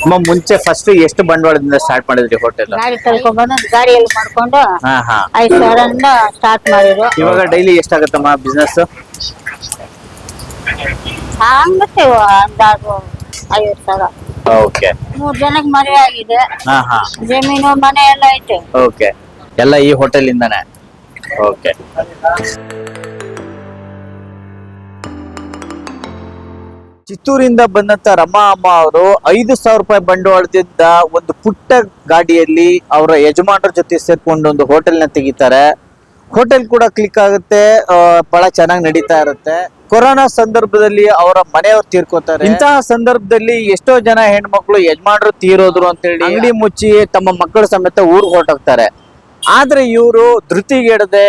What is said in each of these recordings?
ಅಮ್ಮ ಮುಂಚೆ ಫಸ್ಟ್ ಎಷ್ಟು ಬಂಡವಾಳದಿಂದ ಸ್ಟಾರ್ಟ್ ಮಾಡಿದ್ರಿ ಹೋಟೆಲ್ ಗಾಡಿ ತಳ್ಕೊಂಡ್ಬಂದು ಗಾಡಿಯಲ್ಲಿ ಮಾಡ್ಕೊಂಡು ಹಾ ಹಾ. ಐದು ಸಾವಿರದಿಂದ ಸ್ಟಾರ್ಟ್ ಮಾಡಿದ್ರು. ಇವಾಗ ಡೈಲಿ ಎಷ್ಟಾಗತ್ತಮ್ಮ ಬಿಸ್ನೆಸ್ ಹಂಗತ್ತೆ ಅಂದಾಜು ಐವತ್ತು ಸಾವಿರ. ಓಕೆ ಮೂರ್ ಜನಕ್ಕೆ ಮನೆ ಆಗಿದೆ. ಹಾ ಹಾ. ಜಮೀನು ಮನೆ ಎಲ್ಲ ಐತೆ. ಓಕೆ ಎಲ್ಲ ಈ ಹೋಟೆಲ್ ಇಂದಾನೆ. ಓಕೆ ಚಿತ್ತೂರಿಂದ ಬಂದಂತ ರಮಾ ಅಮ್ಮ ಅವರು ಐದು ಸಾವಿರ ರೂಪಾಯಿ ಬಂಡವಾಳದಿಂದ ಒಂದು ಪುಟ್ಟ ಗಾಡಿಯಲ್ಲಿ ಅವರ ಯಜಮಾನರ ಜೊತೆ ಸೇರ್ಕೊಂಡು ಒಂದು ಹೋಟೆಲ್ನ ತೆಗಿತಾರೆ. ಹೋಟೆಲ್ ಕೂಡ ಕ್ಲಿಕ್ ಆಗುತ್ತೆ. ಬಹಳ ಚೆನ್ನಾಗಿ ನಡೀತಾ ಇರುತ್ತೆ. ಕೊರೋನಾ ಸಂದರ್ಭದಲ್ಲಿ ಅವರ ಮನೆಯವ್ರು ತೀರ್ಕೋತಾರೆ. ಇಂತಹ ಸಂದರ್ಭದಲ್ಲಿ ಎಷ್ಟೋ ಜನ ಹೆಣ್ಮಕ್ಳು ಯಜಮಾನರು ತೀರೋದ್ರು ಅಂತೇಳಿ ಅಂಗಡಿ ಮುಚ್ಚಿ ತಮ್ಮ ಮಕ್ಕಳ ಸಮೇತ ಊರ್ಗೆ ಹೊರಟೋಗ್ತಾರೆ. ಆದ್ರೆ ಇವರು ಧೃತಿಗೆಡದೆ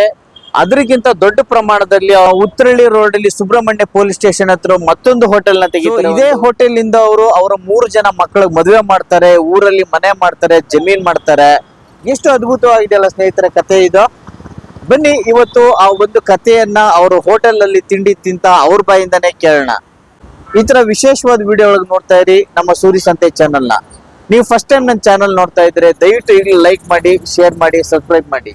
ಅದಕ್ಕಿಂತ ದೊಡ್ಡ ಪ್ರಮಾಣದಲ್ಲಿ ಆ ಉತ್ತರಳ್ಳಿ ರೋಡ್ ಅಲ್ಲಿ ಸುಬ್ರಹ್ಮಣ್ಯ ಪೊಲೀಸ್ ಸ್ಟೇಷನ್ ಹತ್ರ ಮತ್ತೊಂದು ಹೋಟೆಲ್ನ ತೆಗಿತಾರೆ. ಇದೇ ಹೋಟೆಲ್ ಇಂದ ಅವರು ಅವರ ಮೂರು ಜನ ಮಕ್ಕಳಿಗೆ ಮದುವೆ ಮಾಡ್ತಾರೆ ಊರಲ್ಲಿ ಮನೆ ಮಾಡ್ತಾರೆ ಜಮೀನ್ ಮಾಡ್ತಾರೆ. ಎಷ್ಟು ಅದ್ಭುತವಾಗಿದೆಯಲ್ಲ ಸ್ನೇಹಿತರ ಕತೆ ಇದು. ಬನ್ನಿ ಇವತ್ತು ಆ ಒಂದು ಕಥೆಯನ್ನ ಅವರು ಹೋಟೆಲ್ ಅಲ್ಲಿ ತಿಂಡಿ ತಿಂತ ಅವ್ರ ಬಾಯಿಂದಾನೇ ಕೇಳೋಣ. ಈ ತರ ವಿಶೇಷವಾದ ವಿಡಿಯೋ ಒಳಗೆ ನೋಡ್ತಾ ಇರಿ ನಮ್ಮ ಸೂರಿ ಸಂತೆ ಚಾನಲ್ನ. ನೀವು ಫಸ್ಟ್ ಟೈಮ್ ನನ್ನ ಚಾನಲ್ ನೋಡ್ತಾ ಇದ್ರೆ ದಯವಿಟ್ಟು ಈಗಲೇ ಲೈಕ್ ಮಾಡಿ ಶೇರ್ ಮಾಡಿ ಸಬ್ಸ್ಕ್ರೈಬ್ ಮಾಡಿ.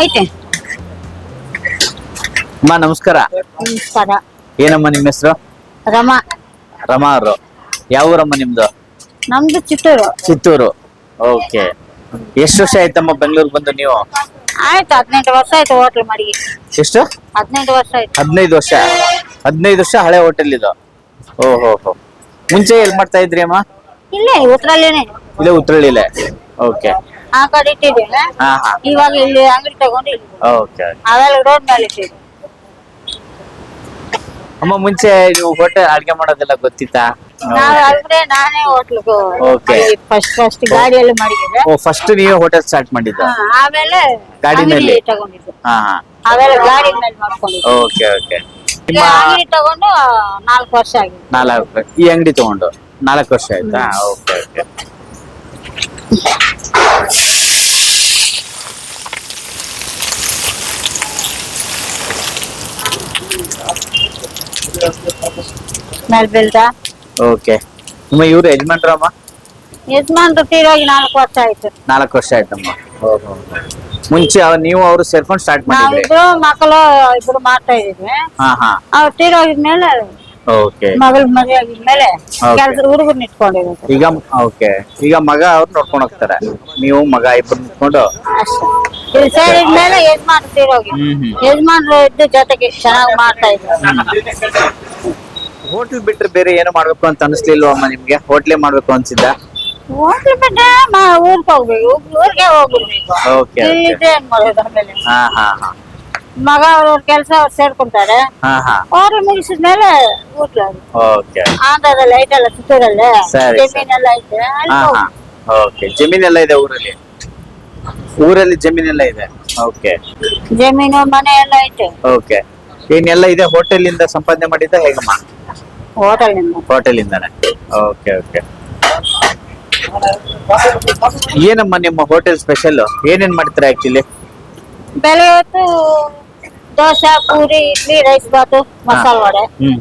ಐತೆ ಅಮ್ಮ ನಮಸ್ಕಾರ. ನಮಸ್ಕಾರ. ಏನಮ್ಮ ನಿಮ್ಮ ಹೆಸರು? ರಮ. ರಮಾ ಅವರು. ಯಾವ ಊರಮ್ಮ ನಿಮ್ದು? ನಮ್ದು ಚಿತ್ತೂರು. ಚಿತ್ತೂರು. ಓಕೆ. ಎಷ್ಟು ವರ್ಷ ಆಯ್ತಮ್ಮ ಬೆಂಗಳೂರ್ ಬಂದು ನೀವು? ಆಯ್ತು ಹದಿನೆಂಟು ವರ್ಷ ಆಯ್ತು ಹೋಟ್ಲ್ ಮಾಡಿ ಎಷ್ಟು? ಹದಿನೆಂಟು ವರ್ಷ ಆಯ್ತು. ಹದಿನೈದು ವರ್ಷ. ಹದಿನೈದು ವರ್ಷ ಹಳೆ ಹೋಟೆಲ್ ಇದು. ಓಹೋ ಹೋ. ಮುಂಚೆ ಎಲ್ಲಿ ಮಾಡ್ತಾ ಇದ್ರಿ ಅಮ್ಮ? ಇಲ್ಲೇ ಉತ್ತರಳ್ಳಿನೇ ಇಲ್ಲೇ ಉತ್ತರಳ್ಳಿಲೇ ಓಕೆ. ಆ ಕಡೆ ಇಟ್ಟಿದ್ದೇನೆ. ಹಾ ಹಾ. ಇವಾಗ ಇಲ್ಲಿ ಅಂಗಡಿ ತಗೊಂಡು ಇಲ್ಲಿ ಓಕೆ. ಅವೆಲ್ಲ ರೋಡ್ ಮೇಲೆ ಇಟ್ಟಿದ್ದೆ ಅಮ್ಮ ಮುಂಚೆ ನೀವು ಹೋಟೆಲ್ ಅಡ್ಗೆ ಮಾಡೋದೆಲ್ಲ ಗೊತ್ತಿತ್ತಾ? ನಾವ್ ಅಂದ್ರೆ ನಾನೇ ಹೋಟ್ಲಿಗೆ ಓಕೆ. ಫಸ್ಟ್ ಫಸ್ಟ್ ಗಾಡಿಯಲ್ಲಿ ಮಾಡಿದ್ದೆ ಓ ಫಸ್ಟ್ ನೀವೇ ಹೋಟೆಲ್ ಸ್ಟಾರ್ಟ್ ಮಾಡಿದ್ದು? ಆಮೇಲೆ ಗಾಡಿನಲ್ಲಿ? ಅಂಗಡಿ ತಗೊಂಡಿದ್ದು. ಹಾ ಹಾ. ಆಮೇಲೆ ಗಾಡಿ ಮೇಲೆ ಮಾಡ್ಕೊಂಡಿದ್ದು. ಓಕೆ ಓಕೆ ಈಗ ನಿಮ್ಮ ಅಂಗಡಿ ತಗೊಂಡು ನಾಲ್ಕು ವರ್ಷ ಆಗಿದೆ. ನಾಲ್ಕು ಈ ಅಂಗಡಿ ತಗೊಂಡು? ನಾಲ್ಕು ವರ್ಷ ಆಯ್ತಾ? ಓಕೆ ಓಕೆ ಮೇಲೆ ಬೆಲ್ದ ಓಕೆ ನಿಮ್ಮ ಇವ್ರು ಯಜಮಾನ್ರಮ್ಮ ಯಜಮಾನ್ರು ತೀರೋಗಿ ನಾಲ್ಕು ವರ್ಷ ಆಯ್ತು ನಾಲ್ಕು ವರ್ಷ ಆಯ್ತಮ್ಮ ಮುಂಚೆ ಅವ್ರು ನೀವು ಅವರು ಸೇರ್ಕೊಂಡು ಸ್ಟಾರ್ಟ್ ಮಾಡಿದ್ರಿ ನಾವಿಬ್ರು ಮಕ್ಕಳು ಇಬ್ರು ಮಾಡ್ತಾ ಇದೀವಿ ಹಾ ಹಾ ಅವ್ರು ತೀರೋಗಿದ್ಮೇಲೆ ಓಕೆ ಮಗಳ ಮದುವೆ ಆಗಿದ್ಮೇಲೆ. ಕೆಲಸ ಹುಡುಗರ್ನ ಇಟ್ಕೊಂಡಿರೋದು. ಈಗ ಓಕೆ ಈಗ ಮಗ ಅವ್ರು ನೋಡ್ಕೊಂಡು ಹೋಗ್ತಾರೆ. ನೀವು ಮಗ ಇಬ್ಬರು ನಿಂತ್ಕೊಂಡು ಅಷ್ಟೇ. ಇಲ್ಲಿ ಸೇರಿದ್ಮೇಲೆ ಯಜಮಾನ್ ತೀರೋಗಿ ಯಜಮಾನ್ರು ಇದ್ದು ಜೊತೆಗೆ ಚೆನ್ನಾಗಿ ಮಾಡ್ತಾ ಇದ್ರು. ಹೋಟ್ಲ್ ಬಿಟ್ರೆ ಬೇರೆ ಏನು ಮಾಡ್ಬೇಕು ಅಂತ ಅನಿಸ್ಲಿಲ್ವಮ್ಮ ನಿಮ್ಗೆ? ಹೋಟ್ಲೇ ಮಾಡ್ಬೇಕು ಅನ್ಸಿದ್ದ? ಹೋಟ್ಲ್ ಬಿಟ್ರೆ ಊರ್ಗ್ ಹೋಗ್ಬೇಕು. ಊರ್ಗೆ ಹೋಗ್ಬಿಡ್ಬೇಕು. ಓಕೆ ಇಲ್ಲಿದ್ರೆ ಏನ್ ಮಾಡೋದು ಆಮೇಲೆ? ಹಾ ಹಾ ಹಾ. ಮಗ ಅವ್ರವ್ರ ಕೆಲಸ ಅವ್ರು ಸೇರ್ಕೊಂತಾರೆ. ಹಾ ಹಾ. ಅವ್ರು ಮುಗಿಸಿದ್ಮೇಲೆ ಊಟ ಓಕೆ. ಆಂಧ್ರದಲ್ಲಿ ಐತಲ್ಲ ಚಿತ್ತೂರಲ್ಲಿ ಸರಿ, ಜಮೀನೆಲ್ಲ ಐತೆ ಅಲ್ಲಿ ಹಾ ಹಾ. ಹೋಗ್ಬೇಕು. ಓಕೆ. ಜಮೀನೆಲ್ಲ ಇದೆ ಊರಲ್ಲಿ? ಊರಲ್ಲಿ ಜಮೀನೆಲ್ಲ ಇದೆ? ಓಕೆ. ಜಮೀನು ಮನೆ ಎಲ್ಲ ಐತೆ. ಓಕೆ. ಏನೆಲ್ಲ ಇದೆ ಹೋಟೆಲ್ ಇಂದ ಸಂಪಾದನೆ ಮಾಡಿದ್ದ ಹೇಗಮ್ಮ? ಹೋಟೆಲ್ನಿಂದ ಹೋಟೆಲ್ ಇಂದಾನೆ ಓಕೆ ಓಕೆ. ಏನಮ್ಮ ನಿಮ್ಮ ಹೋಟೆಲ್ ಸ್ಪೆಷಲ್ ಏನೇನ್ ಮಾಡ್ತೀರಾ ಆಕ್ಚುಲಿ ಬೆಲೆ ಹೊತ್ತು ದೋಸೆ ಪೂರಿ ಇಡ್ಲಿ ರೈಸ್ ಬಾತ್ ಮಸಾಲ ವಡೆ. ಹ್ಮ್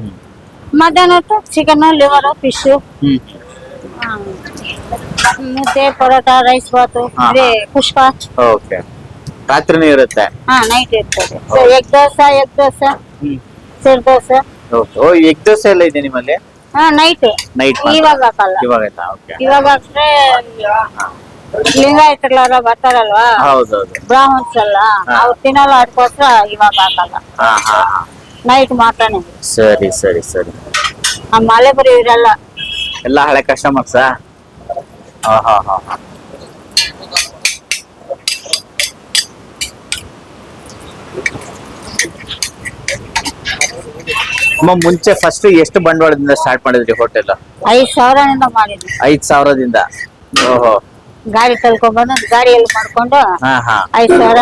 ಮಧ್ಯಾಹ್ನ ಹೊತ್ತು ಚಿಕನ್ ಲಿವರ್ ಫಿಶ್ ಹ್ಮ್. ಮುದ್ದೆ ಪರೋಟ ರೈಸ್ ಬಾತ್ ಹಾ, ಇದೇ ಪುಷ್ಪ. ಓಕೆ. ರಾತ್ರಿನೂ ಇರುತ್ತೆ? ಹಾ ನೈಟ್ ಇರ್ತದೆ so egg dosa egg dosa ಹ್ಮ್. ಸಿರ್ ದೋಸೆ. ಓಕೆ. ಓ ಎಗ್ ದೋಸೆ ಎಲ್ಲ ಇದೆ ನಿಮ್ಮಲ್ಲಿ? ಹಾ ನೈಟ್ ನೈಟ್ ಇವಾಗ ಹಾಕಲ್ಲ. ಇವಾಗ ಆಯ್ತಾ? ಓಕೆ. ಇವಾಗ ಹಾಕ್ರೆ ಲಿಂಗಾಯತರೆಲ್ಲ ಬರ್ತಾರಲ್ವಾ? ಹೌದೌದು. ಬ್ರಾಹ್ಮಣ್ಸ್ ಎಲ್ಲ ಅವ್ರು ತಿನ್ನಲ್ಲ ಅದಕ್ಕೋಸ್ಕರ ಇವಾಗ ಹಾಕಲ್ಲ ಹಾ ಹಾ. ಹಾ ನೈಟ್ ಮಾತ್ರನೇ ಸರಿ ಸರಿ ಸರಿ. ಆ ಮಲೆ ಬರೀ ಇರಲ್ಲ ಎಲ್ಲ ಹಳೆ ಕಸ್ಟಮರ್ಸಾ ಹಾ ಹಾ ಹಾ. ಅಮ್ಮ ಮುಂಚೆ ಫಸ್ಟ್ ಎಷ್ಟು ಬಂಡವಾಳದಿಂದ ಸ್ಟಾರ್ಟ್ ಮಾಡಿದ್ರಿ ಹೋಟೆಲ್ ಐದ್ ಸಾವಿರನಿಂದ ಮಾಡಿದ್ವಿ. ಐದ್ ಸಾವಿರದಿಂದ? ಓಹೋ. ಗಾಡಿ ತಳ್ಕೊಂಡ್ಬಂದು ಗಾಡಿಯಲ್ಲಿ ಮಾಡ್ಕೊಂಡು ಹಾ ಹಾ. ಐದ್ ಸಾವಿರ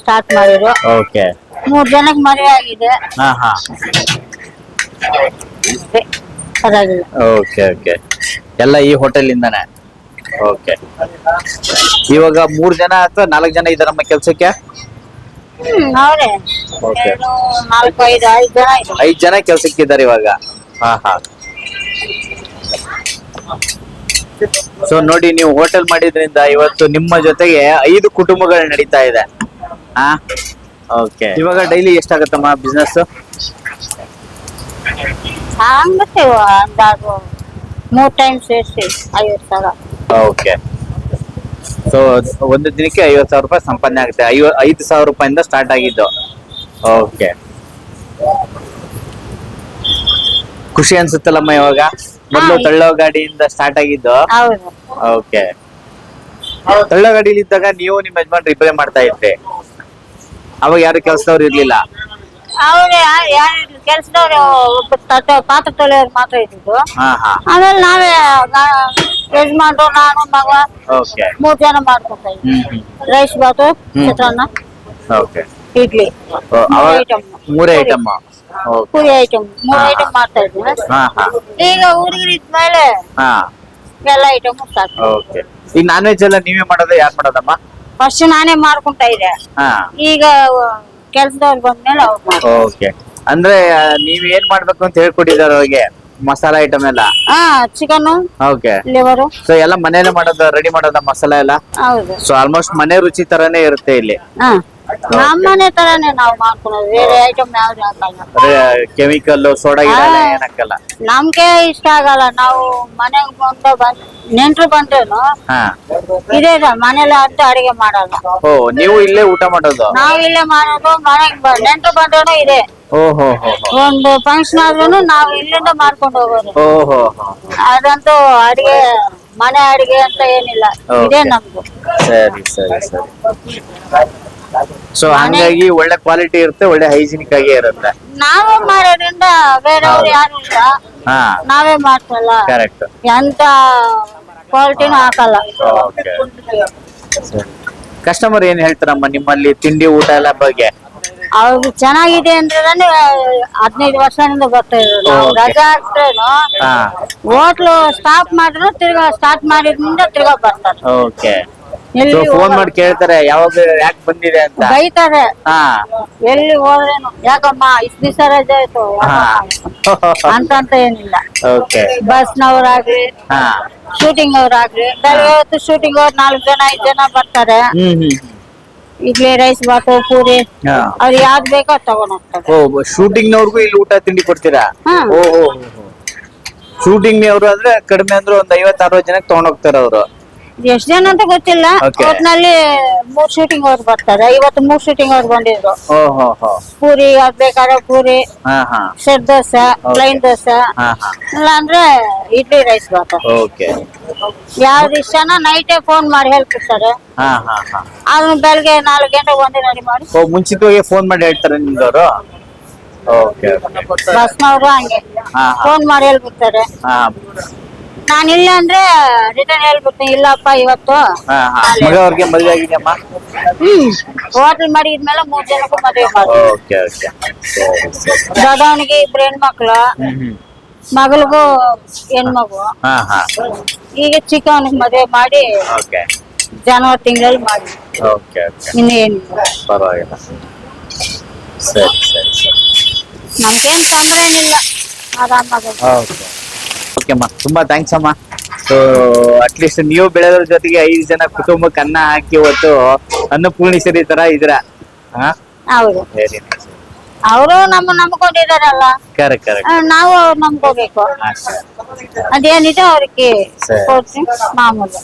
ಸ್ಟಾರ್ಟ್ ಮಾಡಿದ್ರು. ಓಕೆ. ಮೂರ್ ಜನಕ್ಕೆ ಮದುವೆ ಆಗಿದೆ. ಹಾ ಹಾ. ಅದೇ, ಪರವಾಗಿಲ್ಲ. Okay okay. ಎಲ್ಲ ಈ ಹೋಟೆಲ್ ಇಂದಾನೆ ಓಕೆ. ಇವಾಗ ಮೂರ್ ಜನ ಅಥವಾ ನಾಲ್ಕು ಜನ ಇದಾರಮ್ಮ ಕೆಲ್ಸಕ್ಕೆ? ಹ್ಮ್ ಅವ್ರೆ. Okay. ಎರಡು ನಾಲ್ಕು ಐದು ಐದು ಜನ ಐದ್ ಜನ ಕೆಲ್ಸಕ್ಕಿದ್ದಾರೆ ಇವಾಗ? ಹಾ ಹಾ. ಸೊ ನೋಡಿ ನೀವು ಹೋಟೆಲ್ ಮಾಡಿದ್ರಿಂದ ಇವತ್ತು ನಿಮ್ಮ ಜೊತೆಗೆ ಐದು ಕುಟುಂಬಗಳು ನಡೀತಾ ಇದೆ. ಹಾ ಓಕೆ ಇವಾಗ ಡೈಲಿ ಎಷ್ಟಾಗತ್ತಮ್ಮ ಬಿಸ್ನೆಸ್ ಹಂಗತ್ತೆ ಅಂದಾಜು ಮೂರ್ ಟೈಮ್ ಸೇರಿಸಿ ಐವತ್ತು ಸಾವಿರ. ಓಕೆ ಸೊ ಒಂದು ದಿನಕ್ಕೆ ಐವತ್ತು ಸಾವಿರ ರೂಪಾಯಿ ಸಂಪಾದನೆ ಆಗುತ್ತೆ. ಐವ ಐದು ಸಾವಿರ ರೂಪಾಯಿಂದ ಸ್ಟಾರ್ಟ್ ಆಗಿದ್ದು. ಓಕೆ ಖುಷಿ ಅನ್ಸುತ್ತಲ್ಲಮ್ಮ ಇವಾಗ? ಮೊದಲು. ತಳ್ಳೋ ಗಾಡಿಯಿಂದ ಸ್ಟಾರ್ಟ್ ಆಗಿದ್ದು? ಹೌದು. ಓಕೆ. ತಳ್ಳೋ ಗಾಡಿಲಿ ಇದ್ದಾಗ ನೀವು ನಿಮ್ಮ ಯಜಮಾನ್ ರಿಪೇರಿ ಮಾಡ್ತಾ ಇದ್ರಿ. ಅವಾಗ ಯಾರು ಕೆಲಸದವ್ರು ಇರ್ಲಿಲ್ಲ? ಅವ್ರೆ ಯಾರು ಕೆಲ್ಸದವ್ರು ಪಾತ್ರ ತೊಳೆಯೋರು ಮಾತ್ರ ಇದ್ದಿದ್ದು. ಹಾ ಹಾ. ಆಮೇಲೆ ನಾವೇ ನಾ- ಯಜಮಾನ್ರು ನಾನು ಮಗ ಓಕೆ. ಮೂರ್ ಜನ ಮಾಡ್ಕೊತಾ ಇದ್ವಿ. ಹ್ಮ್ ರೈಸ್ ಬಾತು ಹ್ಮ್. ಚಿತ್ರಾನ್ನ ಓಕೆ. ಇಡ್ಲಿ. ಅವಾಗ item. ಮೂರೇ ಐಟಮ್ ಪೂರಿ ಐಟಮ್ ಮೂರ್. ಐಟಮ್ ಮಾಡ್ತಾ ಇದ್ವಿ ಹಾ ಹಾ. ಈಗ ಹುಡುಗರು ಇದ್ಮೇಲೆ ಹಾ. ಎಲ್ಲ ಐಟಮ್ ಸಾಕು. ಓಕೆ. ಈಗ ನಾನ್ ವೆಜ್ ಎಲ್ಲ ನೀವೇ ಮಾಡೋದು ಯಾರು ಮಾಡೋದಮ್ಮ? ಫಸ್ಟ್ ನಾನೇ ಮಾಡ್ಕೊಂತ ಇದ್ದೆ. ಹಾ. ಈಗ ಕೆಲ್ಸದವ್ರು ಬಂದ್ಮೇಲೆ ಅವ್ರು ಮಾಡ್ತಾರೆ. ಓಕೆ. ಅಂದ್ರೆ ಆ, ನೀವ್ ಏನ್ ಮಾಡ್ಬೇಕು ಅಂತ ಹೇಳ್ಕೊಟ್ಟಿದ್ದಾರೆ ಅವ್ರಿಗೆ ಮಸಾಲಾ ಐಟಮ್ ಎಲ್ಲ? ಹಾ ಚಿಕನ್ ಓಕೆ. ಲಿವರು ಸೊ ಎಲ್ಲ ಮನೇಲೆ ಮಾಡೋದ ರೆಡಿ ಮಾಡೋದ ಮಸಾಲಾ ಎಲ್ಲ? ಹೌದು. ಸೊ ಆಲ್ಮೋಸ್ಟ್ ಮನೆ ರುಚಿ ತರಾನೇ ಇರುತ್ತೆ ಇಲ್ಲಿ. ಹಾ. ನಮ್ಮನೆ ತರಾನೇ ನಾವು ಮಾಡ್ಕೊಳೋದು. ಬೇರೆ ಐಟಮ್ ಯಾವ್ದು ಹಾಕಲ್ಲ ಕೆಮಿಕಲ್ ಸೋಡಾ ಗಿಡ ಎಲ್ಲ ಏನ್ ಹಾಕಲ್ಲ ನಮ್ಗೆ ಇಷ್ಟ ಆಗಲ್ಲ. ನಾವು ಮನೆಗ್ ಬಂದ ಬಂದ್ ನೆಂಟ್ರು ಬಂದ್ರೇನು ಹಾ. ಇದೇ ಮನೇಲಿ ಅಂತ ಅಡಿಗೆ ಮಾಡಲ್ಲ ಓ ನೀವು ಇಲ್ಲೇ ಊಟ ಮಾಡೋದು? ನಾವ್ ಇಲ್ಲೇ ಮಾಡೋದು ಮನೆಗ್ ಬ- ನೆಂಟ್ರು ಬಂದ್ರೇನು ಇದೆ. ಓಹೋ ಹೋ ಒಂದು ಫಂಕ್ಷನ್ ಆದ್ರೂ ನಾವು ಇಲ್ಲಿಂದ ಮಾಡ್ಕೊಂಡು ಹೋಗೋದು. ಓಹೋ ಅದಂತೂ ಅಡಿಗೆ ಮನೆ ಅಡಿಗೆ ಅಂತ ಏನಿಲ್ಲ. ಇದೇ Okay. ನಮ್ದು. ಸರಿ ಸರಿ ಸರಿ. ಸೊ ಹಂಗಾಗಿ ಒಳ್ಳೆ ಕ್ವಾಲಿಟಿ ಇರುತ್ತೆ ಒಳ್ಳೆ ಹೈಜಿನಿಕ್ ಆಗಿ ಇರುತ್ತೆ. ನಾವೇ ಮಾಡೋದ್ರಿಂದ ಬೇರೆಯವ್ರು ಯಾರು ಇಲ್ಲ. ಹಾ. ನಾವೇ ಮಾಡ್ಸಲ್ಲ ಕರೆಕ್ಟ್ ಎಂತ ಕ್ವಾಲಿಟಿನೂ ಹಾಕಲ್ಲ. ಕಸ್ಟಮರ್ ಏನ್ ಹೇಳ್ತಾರಮ್ಮ ನಿಮ್ಮಲ್ಲಿ ತಿಂಡಿ ಊಟ ಎಲ್ಲ ಬಗ್ಗೆ? ಅವ್ರು ಚೆನ್ನಾಗಿದೆ ಅಂದ್ರೆ ಹದಿನೈದು ವರ್ಷದಿಂದ ಬರ್ತಾ ಇರೋದು. ನಾವು Okay. ರಜಾ ಹಾ. ಹೋಟ್ಲು ಸ್ಟಾಪ್ ಮಾಡಿದ್ರು ತಿರ್ಗಾ ಸ್ಟಾರ್ಟ್ ಮಾಡಿದ್ರಿಂದ ತಿರ್ಗಾ ಬರ್ತಾರೆ. Okay phone. ಮಾಡಿ ಕೇಳ್ತಾರೆ ಯಾವಾಗ ಯಾಕೆ ಬಂದಿದೆ ಅಂತ. ಬೈತಾರೆ. ಹಾ. ಎಲ್ಲಿ ಹೋದ್ರೇನು? ಯಾಕಮ್ಮ ಇಷ್ಟ ದಿವಸ ರಜೆ ಆಯ್ತು ಅಂತ ಅಂತ ಏನಿಲ್ಲ. ಓಕೆ. ಬಸ್ನವ್ರಾಗ್ಲಿ ಹಾ. ಶೂಟಿಂಗ್ ಅವ್ರಾಗ್ಲಿ ಇವತ್ತು ಶೂಟಿಂಗ್ ಅವ್ರು ನಾಲ್ಕು ಜನ ಐದು ಜನ ಬರ್ತಾರೆ. ಇಡ್ಲಿ ರೈಸ್ ಬಾತು ಪೂರಿ. ಅವ್ರು ಯಾವ್ದು ಬೇಕೋ ತಗೊಂಡ್ ಹೋಗ್ತಾರೆ ಶೂಟಿಂಗ್ ನವ್ರಿಗೂ ಇಲ್ಲಿ ಊಟ ತಿಂಡಿ ಕೊಡ್ತೀರಾ. ಓ ಓ ಶೂಟಿಂಗ್ ಅವರು ಅಂದ್ರೆ ಕಡಿಮೆ ಅಂದ್ರೆ ಒಂದ್ ಐವತ್ ಅರವತ್ ಜನಕ್ಕೆ ತಗೊಂಡ್ ಹೋಗ್ತಾರೆ ಅವರು ಎಷ್ಟ್ ಜನ ಅಂತ ಗೊತ್ತಿಲ್ಲ. Okay. ಒಟ್ನಲ್ಲಿ ಮೂರ್ ಶೂಟಿಂಗ್ ಅವ್ರು ಬರ್ತಾರೆ ಇವತ್ತು ಮೂರ್ ಶೂಟಿಂಗ್ ಅವ್ರು ಬಂದಿದ್ರು ಹೋ. ಪೂರಿ ಯಾವ್ದ್ ಬೇಕಾದ್ರೆ ಪೂರಿ ಹಾ ಹಾ. ಸೆಟ್ ದೋಸೆ ಪ್ಲೈನ್ ದೋಸೆ ಹಾ ಹಾ. ಇಲ್ಲ ಅಂದ್ರೆ ಇಡ್ಲಿ ರೈಸ್ ಬರ್ತಾರೆ ಓಕೆ ಯಾವ್ದು ಇಷ್ಟನ ನೈಟೇ ಫೋನ್ ಮಾಡಿ ಹೇಳ್ತಿರ್ತಾರೆ ಹಾ ಹಾ ಹಾ. ಅದನ್ನ ಬೆಳಗ್ಗೆ ನಾಲ್ಕು ಗಂಟೆಗೆ ಒಂದೇ ರೆಡಿ ಮಾಡಿ. ಓ ಮುಂಚಿತವಾಗಿ ಫೋನ್ ಮಾಡಿ ಹೇಳ್ತಾರೆ ನಿಮ್ದವರು? ಓಕೆ ಬಸ್ನವರು ಹಂಗೆ. ಹಾ, ಹಾ. ಫೋನ್ ಮಾಡಿ ಹೇಳ್ಬಿಡ್ತಾರೆ ಹಾ. ನಾನು ಇಲ್ಲ ಅಂದ್ರೆ ರಿಟರ್ನ್ ಹೇಳ್ಬಿಡ್ತೀನಿ. ಇಲ್ಲಪ್ಪ ಇವತ್ತು. ಮಗ ಅವ್ರಿಗೆ ಮದುವೆ ಆಗಿದೆಯಮ್ಮ? ಹೋಟೆಲ್ ಮಾಡಿದ್ಮೇಲೆ ಮೂರ್ ಜನಕ್ಕೂ ಮದುವೆ ಮಾಡಿ. Okay okay. ದೊಡ್ಡವನಿಗೆ ಇಬ್ರು ಹೆಣ್ಮಕ್ಳು. ಮಗಳಿಗೂ ಹೆಣ್ಮಗು. ಹಾ ಹಾ. ಈಗ ಚಿಕ್ಕವನಿಗೆ ಮದುವೆ ಮಾಡಿ ಓಕೆ. ಜನವರಿ ತಿಂಗಳಲ್ಲಿ ಮಾಡಿ. Okay okay. ಇನ್ನು ಪರವಾಗಿಲ್ಲ. ಸರಿ ಸರಿ ತೊಂದ್ರೆ ಏನಿಲ್ಲ. ಆರಾಮಾಗ. ಓಕೆ. ಓಕೆ ಅಮ್ಮ. ತುಂಬಾ ಥ್ಯಾಂಕ್ಸ್ ಅಮ್ಮ. ಸೊ ಅಟ್ಲೀಸ್ಟ್ ನೀವು ಬೆಳೆದ್ರ ಜೊತೆಗೆ ಐದು ಜನ ಕುಟುಂಬಕ್ಕೆ ಅನ್ನ ಹಾಕಿ ಇವತ್ತು ಅನ್ನಪೂರ್ಣೇಶ್ವರಿ ತರ ಇದ್ರ ಹೌದು. ವೆರಿ ನೈಸ್ ಅವರು ನಮ್ಮ ನಂಬ್ಕೊಂಡಿದಾರಲ್ಲ. ಕರೆಕ್ಟ್ ಕರೆಕ್ಟ್ ನಾವು ಅವ್ರು ನಂಬ್ಕೋಬೇಕು. ಅದೇನಿದೆ ಅವ್ರಿಗೆ. ಕೊಡ್ತೀನಿ ಮಾಮೂಲು.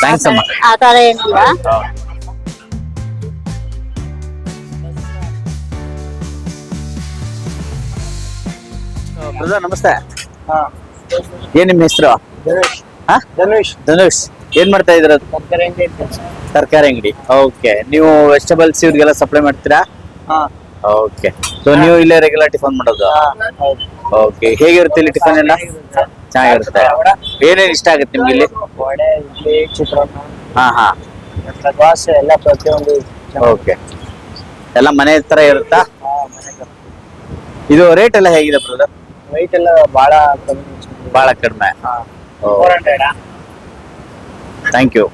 ಥ್ಯಾಂಕ್ಸ್ ಅಮ್ಮ. ಆ ತರ ಏನಿಲ್ಲ. ಬ್ರದರ್ ನಮಸ್ತೆ. ಏನ್ ನಿಮ್ಮ ಹೆಸರು? ಧನುಷ್. ಧನುಷ್. ಏನ್ ಮಾಡ್ತಾ ಇದ್ರ ತರಕಾರಿ ಅಂಗಡಿ ಓಕೆ. ನೀವು ವೆಜಿಟೇಬಲ್ಸ್ ಇವ್ರಿಗೆಲ್ಲ ಸಪ್ಲೈ ಮಾಡ್ತೀರಾ? ಹಾ. ಓಕೆ. ಸೊ ನೀವು ಇಲ್ಲೇ ರೆಗ್ಯುಲರ್ ಟಿಫನ್ ಮಾಡೋದು? ಓಕೆ. ಹೇಗಿರುತ್ತೆ ಇಲ್ಲಿ ಟಿಫನ್ ಎಲ್ಲ? ಚೆನ್ನಾಗಿರುತ್ತೆ. ಏನೇನು ಇಷ್ಟ ಆಗುತ್ತೆ ನಿಮ್ಗೆ ಇಲ್ಲಿ? ವಡೆ ಇಡ್ಲಿ ಚಿತ್ರಾನ್ನ. ಹಾ ಹಾ. ದೋಸೆ ಎಲ್ಲ ಪ್ರತಿಯೊಂದು ಓಕೆ. ಎಲ್ಲ ಮನೆ ತರ ಇರುತ್ತಾ? ಇದು ರೇಟ್ ಎಲ್ಲ ಹೇಗಿದೆ ಬ್ರದರ್ ವೈಟ್ ಎಲ್ಲ ಬಹಳ ಬಹಳ ಕಡಿಮೆ. ಥ್ಯಾಂಕ್ ಯು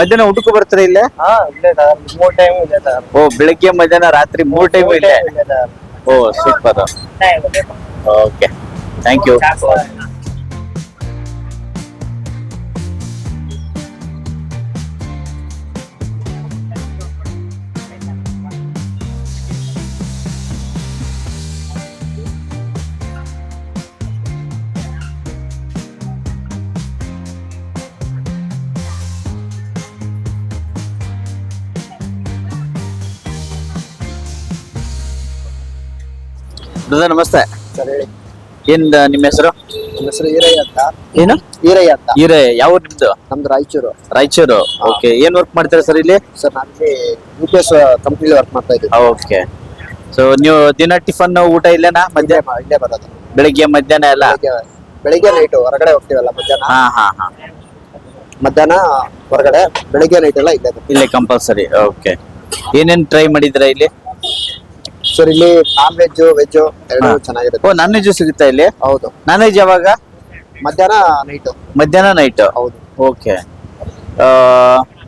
ಮಧ್ಯಾಹ್ನ ಊಟಕ್ಕೂ ಬರ್ತಾರೆ ಇಲ್ಲೇ? ಹಾ ಇಲ್ಲೇ ಸರ್. ಮೂರ್ ಟೈಮ್ ಇದೆ ಓ ಬೆಳಿಗ್ಗೆ ಮಧ್ಯಾಹ್ನ ರಾತ್ರಿ ಮೂರ್ ಟೈಮ್ ಇಲ್ಲೇ? ಇದೆ ಓ super okay thank you brother ನಮಸ್ತೆ. ಸರ್ ಹೇಳಿ. ಏನ್ ನಿಮ್ಮ ಹೆಸರು? ನಿಮ್ಮ ಹೆಸರು ಈರಯ್ಯ ಅಂತ. ಏನು? ಈರಯ್ಯ ಅಂತ. ಈರಯ್ಯ ಯಾವ ಊರ್ ನಿಮ್ದು ನಮ್ದು ರಾಯಚೂರು. ರಾಯಚೂರು ಓಕೆ ಏನ್ ವರ್ಕ್ ಮಾಡ್ತೀರಾ ಸರ್ ಇಲ್ಲಿ? ಸರ್ ನಾನು ಯು ಪಿ ಎಸ್ ಕಂಪ್ನಿಲಿ ವರ್ಕ್ ಮಾಡ್ತಾ ಇದ್ದೀವಿ ಓಕೆ. ಸೊ ನೀವು ದಿನ ಟಿಫನ್ ಊಟ ಇಲ್ಲೇನಾ ಇಲ್ಲೇ ಮಧ್ಯಾಹ್ನ ಮಾ- ಇಲ್ಲೇ ಬರೋದು. ಬೆಳಿಗ್ಗೆ ಮಧ್ಯಾಹ್ನ ಎಲ್ಲ? ಬೆಳಿಗ್ಗೆ ಬೆಳಿಗ್ಗೆ ನೈಟು ಹೊರಗಡೆ ಹೋಗ್ತೀವಲ್ಲ ಮಧ್ಯಾಹ್ನ? ಹಾ ಹಾ ಹಾ. ಮಧ್ಯಾಹ್ನ ಹೊರಗಡೆ ಬೆಳಿಗ್ಗೆ ನೈಟ್ ಎಲ್ಲ ಇಲ್ಲೇ. ಇಲ್ಲೇ ಕಂಪಲ್ಸರಿ ಓಕೆ. ಏನೇನ್ ಟ್ರೈ ಮಾಡಿದ್ರ ಇಲ್ಲಿ? ಸರ್ ಇಲ್ಲಿ ನಾನ್ ವೆಜ್ ವೆಜ್ ಎರಡು ಚೆನ್ನಾಗಿರುತ್ತೆ. ಓ ನಾನ್ ವೆಜ್ ಸಿಗುತ್ತಾ ಇಲ್ಲಿ? ಹೌದು. ನಾನ್ ವೆಜ್ ಯಾವಾಗ? ಮಧ್ಯಾಹ್ನ ನೈಟ್ ಮಧ್ಯಾಹ್ನ ನೈಟ್ ಹೌದು. ಓಕೆ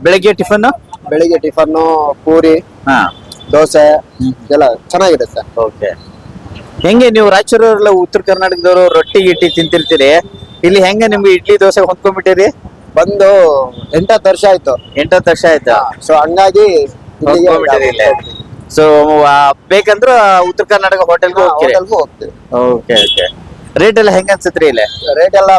ಬೆಳಗ್ಗೆ ಟಿಫನ್ ಬೆಳಿಗ್ಗೆ ಟಿಫನ್ ಪೂರಿ ಹಾ. ದೋಸೆ ಎಲ್ಲ ಚೆನ್ನಾಗಿರುತ್ತೆ ಓಕೆ ಹೆಂಗೆ ನೀವು ರಾಯಚೂರಲ್ಲ ಉತ್ತರ ಕರ್ನಾಟಕದವರು ರೊಟ್ಟಿ ಗಿಟ್ಟಿ ತಿಂತಿರ್ತೀರಿ? ಇಲ್ಲಿ ಹೆಂಗೆ ನಿಮ್ಗೆ ಇಡ್ಲಿ ದೋಸೆ ಹೊಂದ್ಕೊಂಡ್ಬಿಟ್ಟಿರಿ? ಬಂದು ಎಂಟತ್ತು ವರ್ಷ ಆಯ್ತು. ಎಂಟತ್ತು ವರ್ಷ ಆಯ್ತಾ? ಸೊ ಹಂಗಾಗಿ ಇಲ್ಲಿಗೆ ಹೊಂದ್ಕೊಂಡ್ಬಿಟ್ಟಿರಿ ಇಲ್ಲೇ. ಸೊ ಬೇಕಂದ್ರೆ ಉತ್ತರ ಕರ್ನಾಟಕ ಹೋಟೆಲ್ ಹೋಗ್ತೀರಿ. ಹೋಟೆಲ್ಗೂ ಹೋಗ್ತೀವಿ. ಓಕೆ ಓಕೆ ರೇಟ್ ಎಲ್ಲ ಹೆಂಗ ಅನ್ಸತ್ರಿ ಇಲ್ಲಿ? ರೇಟ್ ಎಲ್ಲ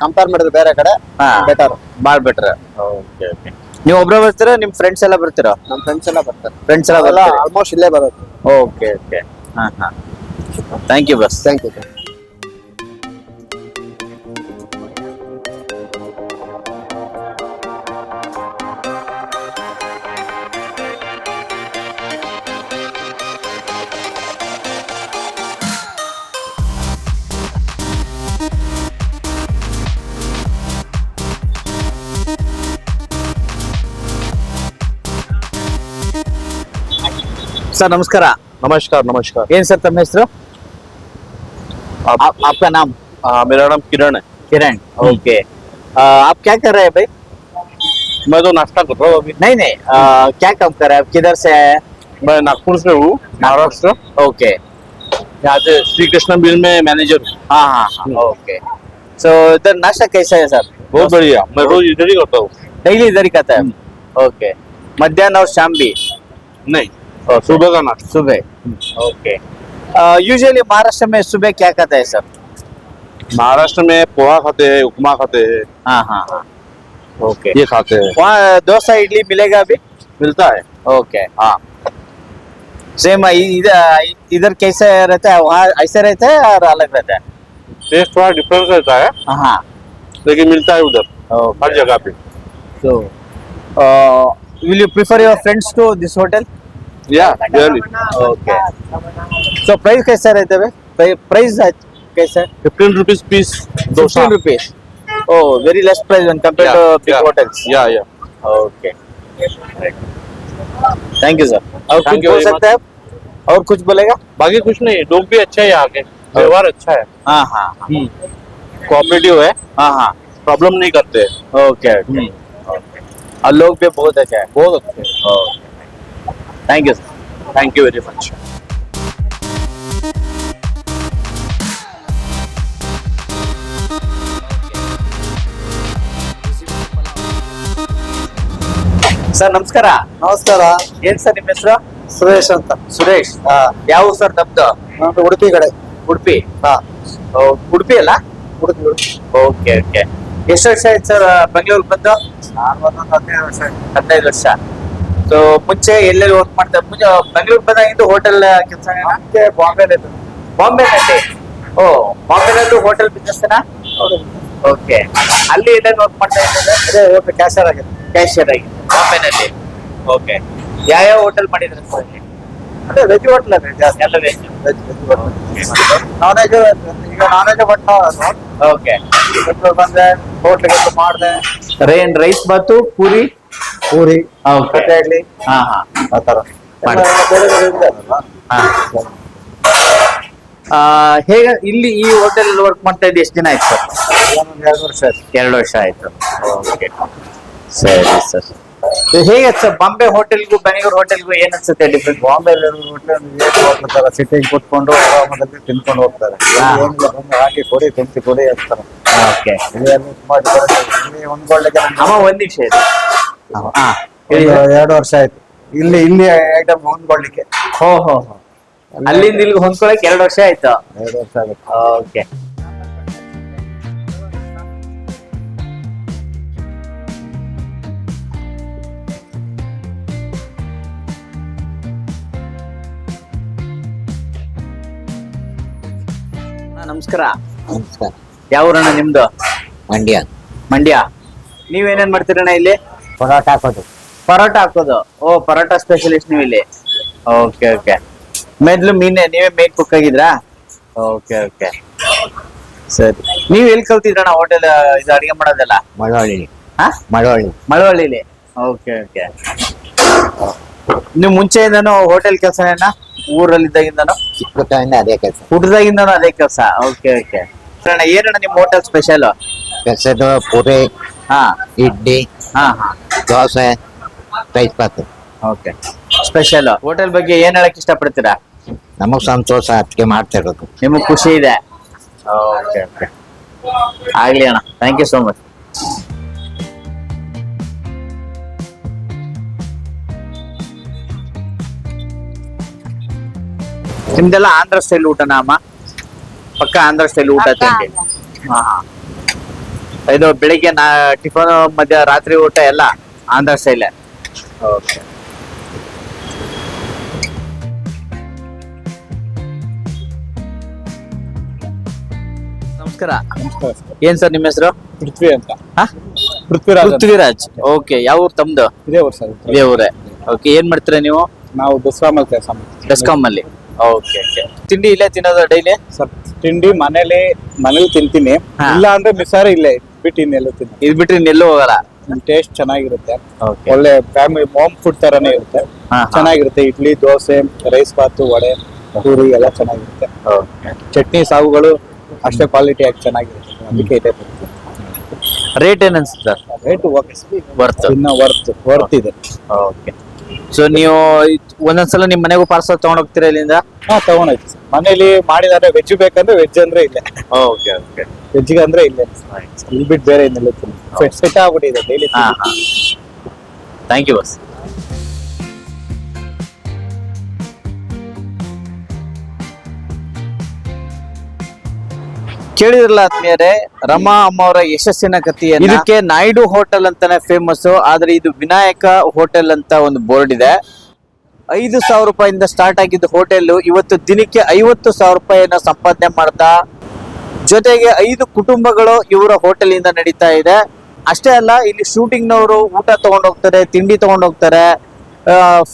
ಕಂಪೇರ್ ಮಾಡಿದ್ರೆ ಬೇರೆ ಕಡೆ ಹಾ. ಬೆಟರ್ ಬಾಳ್ ಬೆಟ್ರ ಓಕೆ ಓಕೆ ನೀವು ಒಬ್ರ ಬರ್ತೀರಾ ನಿಮ್ ಫ್ರೆಂಡ್ಸ್ ಎಲ್ಲ ಬರ್ತೀರಾ? ನಮ್ಮ ಫ್ರೆಂಡ್ಸ್ ಎಲ್ಲ ಬರ್ತಾರೆ. ಫ್ರೆಂಡ್ಸ್ ಎಲ್ಲ ಬರ್ತಾರೆ? ಆಲ್ಮೋಸ್ಟ್ ಇಲ್ಲೇ ಬರೋದು. ಓಕೆ ಓಕೆ ಹಾ ಹಾ. ಥ್ಯಾಂಕ್ ಯು ಬಸ್ ಥ್ಯಾಂಕ್ ಯು सर नमस्कार नमस्कार नमस्कार ಏನ್ ಸರ್ ತಮ್ಮ ಹೆಸರು आप, आपका नाम हाँ मेरा नाम किरण है किरण ओके आप क्या कर रहे हैं भाई मैं तो नाश्ता कर रहा हूँ अभी नहीं नहीं आ, क्या काम कर रहे हैं आप किधर से आए हैं मैं नागपुर से हूँ महाराष्ट्र ओके यहाँ से श्री कृष्ण बिल में मैनेजर हूँ हाँ हाँ हाँ ओके सो इधर नाश्ता कैसा है सर बहुत बढ़िया मैं रोज इधर ही करता हूँ डेली इधर ही खाता है ओके मध्याह्न और शाम भी नहीं सुबह का नाश्ता सुबह ओके यूजुअली महाराष्ट्र में सुबह क्या खाता है सर महाराष्ट्र में पोहा खाते हैं उपमा खाते हैं हाँ हाँ हाँ ओके ये खाते हैं वहाँ डोसा इडली मिलेगा अभी मिलता है ओके हाँ सेम इधर इधर कैसे रहता है वहाँ ऐसे रहता है और अलग रहता है टेस्ट थोड़ा डिफरेंस रहता है हाँ लेकिन मिलता है उधर हर जगह पे uh, will you prefer your friends to this hotel? या रियली Okay. So price कैसा रहता है? Pri- Price कैसा है? Fifteen rupees piece dosa Fifteen rupees. Oh, very less price when compared to big yeah, hotels. या या Okay. Thank you sir. और कुछ बोल सकते हैं आप? और कुछ बोलेगा? बाकी कुछ नहीं डोम भी अच्छा है यहाँ के व्यवहार अच्छा है हाँ हाँ कोऑपरेटिव है हाँ हाँ. प्रॉब्लम नहीं करते Okay. okay. okay. और लोग भी बहुत अच्छा है. बहुत अच्छे thank you sir thank you very much sir ನಮಸ್ಕಾರ. ನಮಸ್ಕಾರ. ಏನ್ ಸರ್ ನಿಮ್ಮ ಹೆಸರು? ಸುರೇಶ್ ಅಂತ. ಸುರೇಶ್. ಹಾ ಯಾವ ಸರ್ ನಮ್ದು? ನಮ್ದು ಉಡುಪಿ ಕಡೆ. ಉಡುಪಿ? ಹಾ. ಉಡುಪಿ ಅಲ್ಲ? ಉಡುಪಿ ಓಕೆ ಓಕೆ ಎಷ್ಟು ವರ್ಷ ಆಯ್ತು ಸರ್ ಬೆಂಗಳೂರು ಬಂದು? ನಾನು ಬಂದೊಂದು ಹದಿನೈದು ವರ್ಷ ಹದಿನೈದು ವರ್ಷ. ಸೊ ಮುಂಚೆ ಎಲ್ಲೆಲ್ಲಿ ವರ್ಕ್ ಮಾಡ್ತಾ ಮುಂಚೆ ಬೆಂಗಳೂರು ಬಂದಾಗಿದ್ದು ಹೋಟೆಲ್ ಕೆಲಸ ಮತ್ತೆ ಬಾಂಬೆ ಬಾಂಬೆನಲ್ಲಿ ಓ ಬಾಂಬೆನಲ್ಲೂ ಹೋಟೆಲ್ ಬಿಸ್ನೆಸ್ ಓಕೆ ಅಲ್ಲಿ ಎಲ್ಲೆಲ್ಲಿ ವರ್ಕ್ ಮಾಡ್ತಾ ಇದ್ದಾರೆ ಅದೇ ಹೋಟೆಲ್ ಕ್ಯಾಶಿಯರ್ ಆಗಿದೆ ಕ್ಯಾಶಿಯರ್ ಆಗಿ ಬಾಂಬೆನಲ್ಲಿ ಓಕೆ ಯಾವ್ಯಾವ ಹೋಟೆಲ್ ಮಾಡಿದ್ರೆ ಸರ್ ಅಲ್ಲಿ? ಅದೇ ವೆಜ್ ಹೋಟ್ಲ್ ಅದೇ ಜಾಸ್ತಿ. ಎಲ್ಲ veg veg veg hotel non veg ಈಗ non veg but okay Bengaluru ಬಂದೆ ಹೋಟ್ಲಿಗೆ ಮಾಡಿದೆ. ರೈನ್ ರೈಸ್ ಬಾತು ಪೂರಿ? ಪೂರಿ ಕಟ್ಟೆ ಇಡ್ಲಿ ಹಾ ಹಾ. ಆ ಥರ. ಮಾಡಿ. ಬೇರೆ ಬೇರೆ ಇದೆ ಹಾ. ಆ, ಹೇಗೆ ಇಲ್ಲಿ ಈ ಹೋಟೆಲ್ ವರ್ಕ್ ಮಾಡ್ತಾ ಇದ್ದು ಎಷ್ಟು ದಿನ ಆಯ್ತು ಸರ್? ಒಂದೊಂದು ಎರಡು ವರ್ಷ ಆಯ್ತು. ಎರಡು ವರ್ಷ ಆಯ್ತು. ಓಕೆ ಸರಿ ಸರ್. ಹೇಗೆ ಸರ್? ಬಾಂಬೆ ಹೋಟೆಲ್ಗೂ ಬೆಂಗಳೂರು ಹೋಟೆಲ್ಗೂ ಏನ್ ಅನ್ಸುತ್ತೆ ಡಿಫ್ರೆಂಟ್ ಬಾಂಬೆ ಹೋಟೆಲ್ ಸಿಟಿಗೆ ಕುತ್ಕೊಂಡು ಆರಾಮದಲ್ಲಿ ತಿನ್ಕೊಂಡು ಹೋಗ್ತಾರೆ. ಹಾ. ಏನಿಲ್ಲ ಬಂದು ಹಾಕಿ ಕೊಡಿ ತಿನ್ಸಿ ಕೊಡಿ ಅಂತಾರೆ ಓಕೆ ಇಲ್ಲಿ ಎಲ್ಲ ತುಂಬಾ different ಇದೆ. ಇಲ್ಲಿ ಹೊಂದ್ಕೊಳ್ಳಿಕ್ಕೆ ನಮ್ಗೆ ಅಮ್ಮ ಒಂದ್ ನಿಮಿಷ ಇದೆ ಹಾ ಹೇಳಿ. ಒಂದು ಎರಡು ವರ್ಷ ಆಯ್ತು. ಇಲ್ಲಿ ಇಲ್ಲಿ ಐಟಮ್ ಹೊಂದ್ಕೊಳ್ಳಿಕ್ಕೆ. ಹೋ ಹೋ ಹೋ. ಅಲ್ಲಿಂದ ಇಲ್ಲಿಗೆ ಹೊಂದ್ಕೊಳಕ್ ಎರಡು ವರ್ಷ ಆಯ್ತು? ಎರಡು ವರ್ಷ ಆಗುತ್ತೆ. ಓಕೆ. ನಮಸ್ಕಾರ. ನಮಸ್ಕಾರ. ಯಾವ ಊರಣ್ಣ ನಿಮ್ದು? ಮಂಡ್ಯ. ಮಂಡ್ಯ. ನೀವೇನೇನ್ ಮಾಡ್ತೀರಣ್ಣ ಇಲ್ಲಿ? ಪರೋಟ ಹಾಕೋದು. ಪರೋಟ ಹಾಕೋದು? ಓ ಪರೋಟ ಸ್ಪೆಷಲಿಸ್ಟ್ ನೀವು ಇಲ್ಲಿ ಓಕೆ ಓಕೆ ಮೊದ್ಲು ಮೀನೆ ನೀವೇ ಮೇಕ್ ಕುಕ್ ಆಗಿದ್ರಾ? ಓಕೆ ಓಕೆ ಸರಿ. ನೀವ್ ಎಲ್ಲಿ ಕಲ್ತಿದ್ರಣ್ಣ ಹೋಟೆಲ್ ಇದು ಅಡಿಗೆ ಮಾಡೋದಲ್ಲ? ಮಳವಳ್ಳಿ. ಹಾ ಮಳವಳ್ಳಿ. ಮಳವಳ್ಳಿಲಿ? ಓಕೆ ಓಕೆ ನೀವು ಮುಂಚೆಯಿಂದನೂ ಹೋಟೆಲ್ ಕೆಲಸನೇನ? ಊರಲ್ಲಿದ್ದಾಗಿಂದನು? ಇದ್ದಾಗಿಂದ ಅದೇ ಕೆಲಸ. ಹುಟ್ಟದಾಗಿಂದನೂ ಅದೇ ಕೆಲಸ? ಓಕೆ ಓಕೆ ಏನಣ್ಣ ನಿಮ್ಮ ಹೋಟೆಲ್ ಸ್ಪೆಷಲ್ ಕೆಲಸ ಪೂರಿ ಹಾ. ಇಡ್ಲಿ ಹಾ ಹಾ. Dosa rice bath okay. Special hotel ಬಗ್ಗೆ ಏನ್ ಹೇಳಕ್ ಇಷ್ಟಪಡ್ತೀರಾ? ನಮಗ್ ಸಂತೋಷ ಅದಕ್ಕೆ ಮಾಡ್ತಾ ಇರೋದು. ನಿಮಗೆ ಖುಷಿ ಇದೆ. Okay okay. ಆಗ್ಲಿ ಅಣ್ಣ. ಥ್ಯಾಂಕ್ ಯು ಸೋ ಮಚ್ ನಿಮ್ದೆಲ್ಲ ಆಂಧ್ರ ಸ್ಟೈಲ್ ಊಟನಾ ಅಮ್ಮ? ಪಕ್ಕ ಆಂಧ್ರ ಸ್ಟೈಲ್ ಊಟ ತಿಂಡಿ. ಹಾ ಹಾ. ಇದು ಬೆಳಿಗ್ಗೆ ನಾ ಟಿಫನ್ ಮಧ್ಯ ರಾತ್ರಿ ಊಟ ಎಲ್ಲ ಆಂಧ್ರ ಸ್ಟೈಲ್ ಓಕೆ ನಮಸ್ಕಾರ. ಏನ್ ಸರ್ ನಿಮ್ಮ ಹೆಸರು? ಪೃಥ್ವಿ ಅಂತ. ಹಾ? ಪೃಥ್ವಿರಾಜ್ ಅಂತ. ಪೃಥ್ವಿರಾಜ್. ಓಕೆ ಯಾವ ಊರು ತಮ್ದು? ಇದೇ ಊರು ಸರ್. ಇದೇ ಊರೇ. ಓಕೆ ಏನ್ ಮಾಡ್ತೀರಾ ನೀವು? ನಾವು ಬೆಸ್ಕಾಮ್ ಕೆಲಸ ಮಾಡ್ತೀವಿ. ಡೆಸ್ಕಾಮ್ ಅಲ್ಲಿ ಓಕೆ ಓಕೆ ತಿಂಡಿ ಇಲ್ಲೇ ತಿನ್ನೋದು ಡೈಲಿ? ಸರ್ ತಿಂಡಿ ಮನೇಲಿ ಮನೇಲಿ ತಿಂತೀನಿ. ಹಾ. ಇಲ್ಲ ಅಂದ್ರೆ ಮಿಸಾರ ಇಲ್ಲೇ. ಬಿಟ್ಟು ಇನ್ನೆಲ್ಲೂ ಇದು ಇದ್ ಬಿಟ್ರೆ ಇನ್ನೆಲ್ಲೂ ಹೋಗಲ್ಲ? ಟೇಸ್ಟ್ ಚೆನ್ನಾಗಿರುತ್ತೆ. ಒಳ್ಳೆ ಫ್ಯಾಮಿಲಿ ಹೋಮ್ ಫುಡ್ ತರಾನೇ ಇರುತ್ತೆ. ಹಾ, ಹಾ. ಚೆನ್ನಾಗಿರುತ್ತೆ. ಇಡ್ಲಿ ದೋಸೆ ರೈಸ್ ಬಾತು ವಡೆ ಪೂರಿ ಎಲ್ಲ ಚೆನ್ನಾಗಿರುತ್ತೆ. ಚಟ್ನಿ ಸಾಗುಗಳು ಅಷ್ಟೇ ಕ್ವಾಲಿಟಿ ಆಗಿ ಚೆನ್ನಾಗಿರುತ್ತೆ. ಅದಕ್ಕೆ ಇದೆ ರೇಟ್ ಏನ್ ಅನ್ಸುತ್ತೆ ಸರ್ ರೇಟ್ ವರ್ತ್ ಇನ್ನ ವರ್ತ್ ವರ್ತ್ ಇದೆ. ಓಕೆ ಸೊ ನೀವು ಇದ್- ಒಂದೊಂದ್ಸಲ ನಿಮ್ ಮನೆಗೂ ಪಾರ್ಸಲ್ ತಗೊಂಡ್ ಹೋಗ್ತೀರಾ ಇಲ್ಲಿಂದ? ಹಾ ತಗೊಂಡೋಯ್ತು ಸರ್ ಮನೇಲಿ ಮಾಡಿದಾರೆ ವೆಜ್ ಬೇಕಂದ್ರೆ ವೆಜ್ ಅಂದ್ರೆ ಇಲ್ಲ. ಓಕೆ ಓಕೆ ವೆಜ್ಗೆ ಅಂದ್ರೆ ಇಲ್ಲೇ. ಇಲ್ಲಿ ಬಿಟ್ಟು ಬೇರೆ ಇನ್ನೆಲ್ಲ ಸೆಟ್ ಆಗ್ಬಿಟ್ಟಿದೆ ಡೈಲಿ ಹಾ ಹಾ. ಥ್ಯಾಂಕ್ ಯು ಬಸ್ ಕೇಳಿದ್ರಲ್ಲ ಆತ್ಮೀಯರೇ ರಮಾ ಅಮ್ಮ ಅವರ ಯಶಸ್ಸಿನ ಕಥೆ ಇದಕ್ಕೆ ನಾಯ್ಡು ಹೋಟೆಲ್ ಅಂತಾನೆ ಫೇಮಸ್ ಆದ್ರೆ ಇದು ವಿನಾಯಕ ಹೋಟೆಲ್ ಅಂತ ಒಂದು ಬೋರ್ಡ್ ಇದೆ. ಐದು ಸಾವಿರ ರೂಪಾಯಿಂದ ಸ್ಟಾರ್ಟ್ ಆಗಿದ್ದ ಹೋಟೆಲ್ ಇವತ್ತು ದಿನಕ್ಕೆ ಐವತ್ತು ಸಾವಿರ ರೂಪಾಯಿಯನ್ನ ಸಂಪಾದನೆ ಮಾಡ್ತಾ ಜೊತೆಗೆ ಐದು ಕುಟುಂಬಗಳು ಇವರ ಹೋಟೆಲ್ ಇಂದ ನಡೀತಾ ಇದೆ. ಅಷ್ಟೇ ಅಲ್ಲ, ಇಲ್ಲಿ ಶೂಟಿಂಗ್ ನವರು ಊಟ ತಗೊಂಡೋಗ್ತಾರೆ ತಿಂಡಿ ತಗೊಂಡೋಗ್ತಾರೆ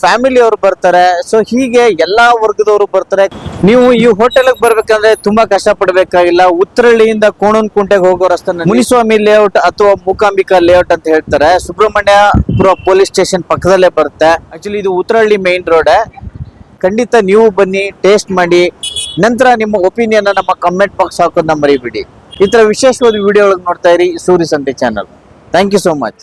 ಫ್ಯಾಮಿಲಿ ಅವರು ಬರ್ತಾರೆ. ಸೊ ಹೀಗೆ ಎಲ್ಲಾ ವರ್ಗದವರು ಬರ್ತಾರೆ. ನೀವು ಈ ಹೋಟೆಲ್ ಬರ್ಬೇಕಂದ್ರೆ ತುಂಬಾ ಕಷ್ಟ ಪಡ್ಬೇಕಾಗಿಲ್ಲ ಕೋಣನ್ ಕುಂಟೆಗೆ ಹೋಗೋ ರಸ್ತೆ ಮುನಿಸ್ವಾಮಿ ಲೇಔಟ್ ಅಥವಾ ಮೂಕಾಂಬಿಕಾ ಲೇಔಟ್ ಅಂತ ಹೇಳ್ತಾರೆ. ಸುಬ್ರಹ್ಮಣ್ಯಪುರ ಪೊಲೀಸ್ ಸ್ಟೇಷನ್ ಪಕ್ಕದಲ್ಲೇ ಬರುತ್ತೆ. ಆಕ್ಚುಲಿ ಇದು ಉತ್ತರಹಳ್ಳಿ ಮೇನ್ ರೋಡ್ ಖಂಡಿತ ನೀವು ಬನ್ನಿ ಟೇಸ್ಟ್ ಮಾಡಿ. ನಂತರ ನಿಮ್ಮ ಒಪಿನಿಯನ್ ನಮ್ಮ ಕಮೆಂಟ್ ಬಾಕ್ಸ್ ಹಾಕೋದನ್ನ ಮರಿಬೇಡಿ. ಈ ತರ ವಿಶೇಷವಾದ ವಿಡಿಯೋ ಒಳಗೆ ನೋಡ್ತಾ ಇರಿ. Surya Santhe channel thank you so much